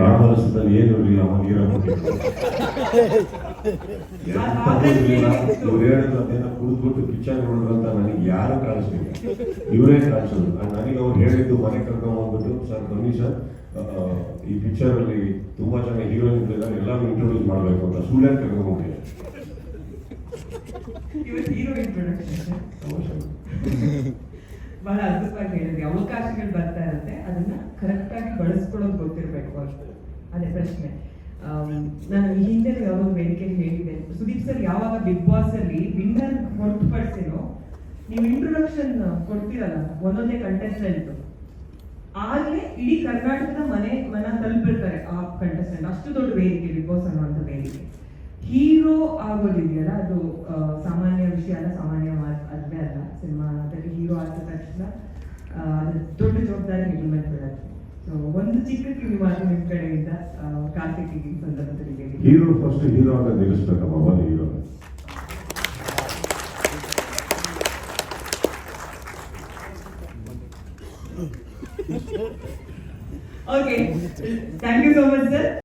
ರಾಮರಸದಲ್ಲಿ ಏನು ಇರಲಿಲ್ಲ ಅವನು ನೀರನ್ನು ಇವ್ರು ಹೇಳಿದ್ರು ಅದೇನೋ ಕುಡಿದ್ಬಿಟ್ಟು ಪಿಕ್ಚರ್ ನೋಡಿದ್ರು ಅಂತ ನನಗೆ ಯಾರು ಕಾಣಿಸ್ಲಿಲ್ಲ. ಇವರೇ ಕಾಣಿಸೋದು. ನಾನ್- ನನಗೆ ಅವ್ರು ಹೇಳಿದ್ದು ಮನೆ ಕರ್ಕೊಂಡು ಹೋಗ್ಬಿಟ್ಟು ಸರ್ ಬನ್ನಿ ಸರ್. ಈ ಪಿಕ್ಚರ್ ಅಲ್ಲಿ ತುಂಬಾ ಜನ ಹೀರೋಯಿನ್ ಇದ್ದಾರೆ ಎಲ್ಲರೂ ಇಂಟ್ರೊಡ್ಯೂಸ್ ಮಾಡ್ಬೇಕು ಅಂತ ಸುಳ್ಳೆ ಕರ್ಕೊಂಡು. ಬಹಳ ಅದ್ಭುತವಾಗಿ ಹೇಳಿದ್ರಿ. ಅದನ್ನ ಬಳಸ್ಕೊಳ್ಳೋದು ಗೊತ್ತಿರಬೇಕು ಅಷ್ಟೇ ಅದೇ ಪ್ರಶ್ನೆ. ನಾನು ಹಿಂದೆ ಯಾವುದೋ ವೇದಿಕೆ ಹೇಳಿದೆ ಸುದೀಪ್ ಸರ್ ಯಾವಾಗ ಬಿಗ್ ಬಾಸ್ ಅಲ್ಲಿ ವಿನ್ನರ್ ಹೊರತುಪಡಿಸಿನೋ ನೀವು ಇಂಟ್ರೊಡಕ್ಷನ್ ಕೊಡ್ತೀರಲ್ಲ, ಒಂದೊಂದೇ ಕಂಟೆಸ್ಟೆಂಟ್ ಆಗ್ಲೇ ಇಡೀ ಕರ್ನಾಟಕದ ಮನೆ, ಮನ ತಲುಪಿರ್ತಾರೆ ಆ ಕಂಟೆಸ್ಟೆಂಟ್ ಅಷ್ಟು ದೊಡ್ಡ ವೇದಿಕೆ ಬಿಗ್ ಬಾಸ್ ಅನ್ನುವಂಥ ವೇದಿಕೆ ಹೀರೋ ಆಗೋದಿದೆಯಲ್ಲ, ಅದು ಸಾಮಾನ್ಯ ವಿಷಯ ಅಲ್ಲ, ಸಾಮಾನ್ಯ ಅಲ್ವೇ ಅಲ್ಲ. ಸಿನಿಮಾ ಹೀರೋ ಆದ ತಕ್ಷಣ ದೊಡ್ಡ ಜವಾಬ್ದಾರಿ ನಿಮ್ಮ ಬೀಳುತ್ತೆ ಸೊ ಒಂದು ಚಿಕ್ಕ ಕಿವಿ ಮಾತು ನಿಮ್ಮ ಕಡೆಯಿಂದ ಆ, ಕಾರ್ತಿಕ್ ಈ ಸಂದರ್ಭದಲ್ಲಿ ಹೇಳಿ ಹೀರೋ ಫಸ್ಟ್ ಹೀರೋ ಆಗ ನಿಲ್ಲಿಸ್ಬೇಕಮ್ಮ ಒಂದು hero okay thank you so much sir